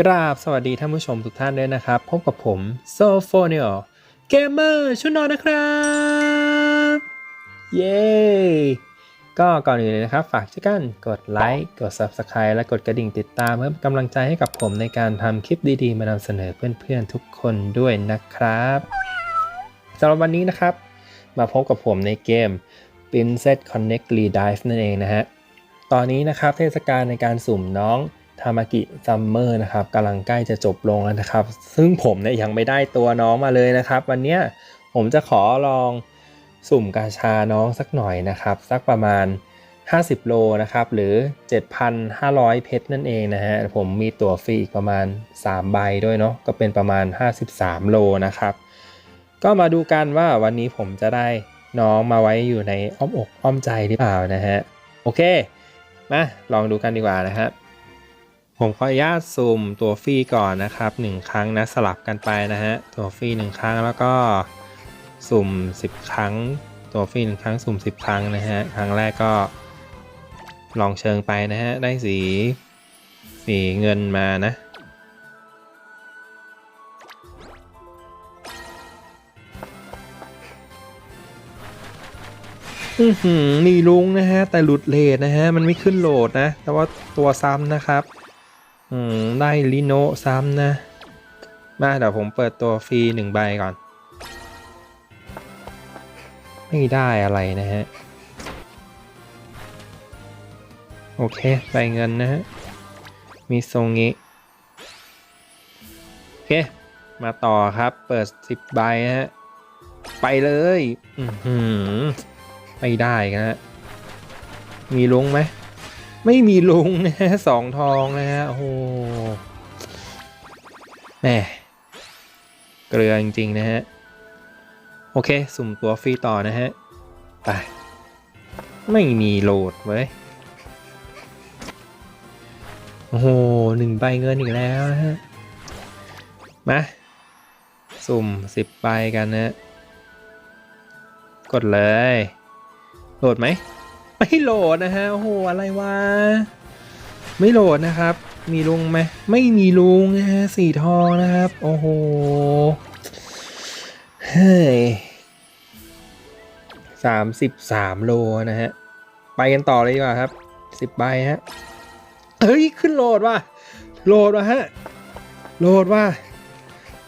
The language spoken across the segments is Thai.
กราบสวัสดีท่านผู้ชมทุกท่านด้วยนะครับ พบกับผมโซโฟเนียเกมเมอร์ชุดนอนนะครับ เย้ก็ก่อนอื่นเลยนะครับ ฝากช่วยกันกดไลค์กด Subscribe และกดกระดิ่งติดตามเพื่อกำลังใจให้กับผมในการทำคลิปดีๆ มานำเสนอเพื่อนๆทุกคนด้วยนะครับสำหรับวันนี้นะครับ มาพบกับผมในเกม Princess Connect Redive นั่นเองนะฮะตอนนี้นะครับเทศกาลในการสุ่มน้อง ทามากิซัมเมอร์นะครับกำลังใกล้จะจบลงแล้วนะครับ ซึ่งผมเนี่ยยังไม่ได้ตัวน้องมาเลยนะครับ วันนี้ผมจะขอลองสุ่มกาชาน้องสักหน่อยนะครับ สักประมาณ 50 โลนะครับ หรือ 7,500 เพชรนั่นเองนะฮะผมมีตั๋วฟรีอีกประมาณ 3 ใบด้วยเนาะก็เป็นประมาณ 53 โลนะครับ ก็มาดูกันว่าวันนี้ผมจะได้น้องมาไว้อยู่ในอ้อมอกอ้อมใจหรือเปล่านะฮะโอเค มาลองดูกันดีกว่านะฮะ ผมขออนุญาตซูมตัวฟรีก่อนนะครับ 1 ครั้งนะสลับกันไปนะฮะตัวฟรี1 ครั้งแล้วก็สุ่ม 10 ครั้ง ตัวฟรี1ครั้งสุ่ม 10 ครั้งนะฮะครั้งแรกก็ลองเชิงไปนะฮะได้สีสีเงินมานะอือหือมีลุงนะฮะ แต่หลุดเลทนะฮะ มันไม่ขึ้นโหลดนะ แต่ว่าตัวซ้ำนะครับ อืมได้ลิโนซ้ำนะ มาเดี๋ยวผมเปิดตัวฟรีหนึ่งใบก่อน ไม่ได้อะไรนะฮะ โอเคใบเงินนะฮะ มีทรงนี้ โอเค มาต่อครับ เปิด10ใบฮะ ไปเลย อือหือไม่ได้นะฮะ มีลุงไหม ไม่มีลุงนะฮะสองทองนะฮะโอ้โหแหมเกลือจริงๆนะฮะ โอเค สุ่มตัวฟรีต่อนะฮะ ไป ไม่มีโหลดเว้ย โอ้โหหนึ่งใบเงินอีกแล้วนะฮะ มา สุ่มสิบใบกันนะ กดเลย โหลดไหม ไม่โหลดนะฮะโอ้โหอะไรวะไม่โหลดนะครับ มีลุงไหมไม่มีลุงนะฮะสีทองนะครับ โอ้โหเฮ้ยสามสิบสามโลนะฮะไปกันต่อเลยดีกว่าครับสิบใบฮะเฮ้ยขึ้นโหลดว่ะโหลดว่ะฮะโหลดว่ะ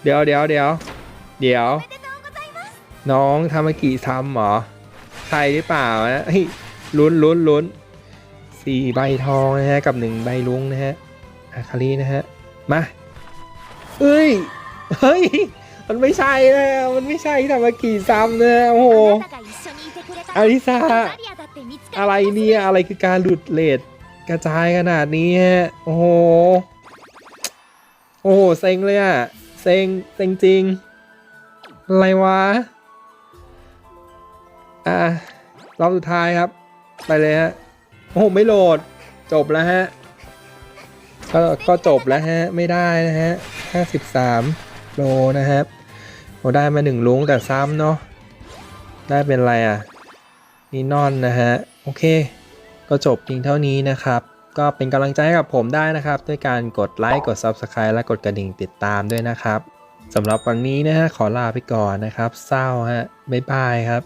เดี๋ยวเดี๋ยวเดี๋ยวเดี๋ยว น้องทามากิทำหรอใช่หรือเปล่านะ ลุ้นลุ้นลุ้นสี่ใบทองนะฮะกับหนึ่งใบลุงนะฮะอาคารีนะฮะมาเอ้ยเฮ้ยมันไม่ใช่แล้วมันไม่ใช่ทามากิซ้ำนะโอ้โหอลิซาอะไรเนี่ยอะไรคือการหลุดเลทกระจายขนาดนี้ฮะโอ้โหโอ้โหเซ็งเลยอะเซ็งเซ็งจริงอะไรวะอะรอบสุดท้ายครับ ไปเลยฮะ โอ้ไม่โหลด จบแล้วฮะ ก็ก็จบแล้วฮะ ไม่ได้นะฮะ53โลนะครับเราได้มาหนึ่งลุงแต่ซ้ำเนาะ ได้เป็นอะไรอะนีนอนนะฮะ โอเค ก็จบเพียงเท่านี้นะครับ ก็เป็นกำลังใจให้กับผมได้นะครับ ด้วยการกดไลค์ กด Subscribe และกดกระดิ่งติดตามด้วยนะครับสำหรับวันนี้นะฮะ ขอลาไปก่อนนะครับ เศร้าฮะ บ๊ายบายครับ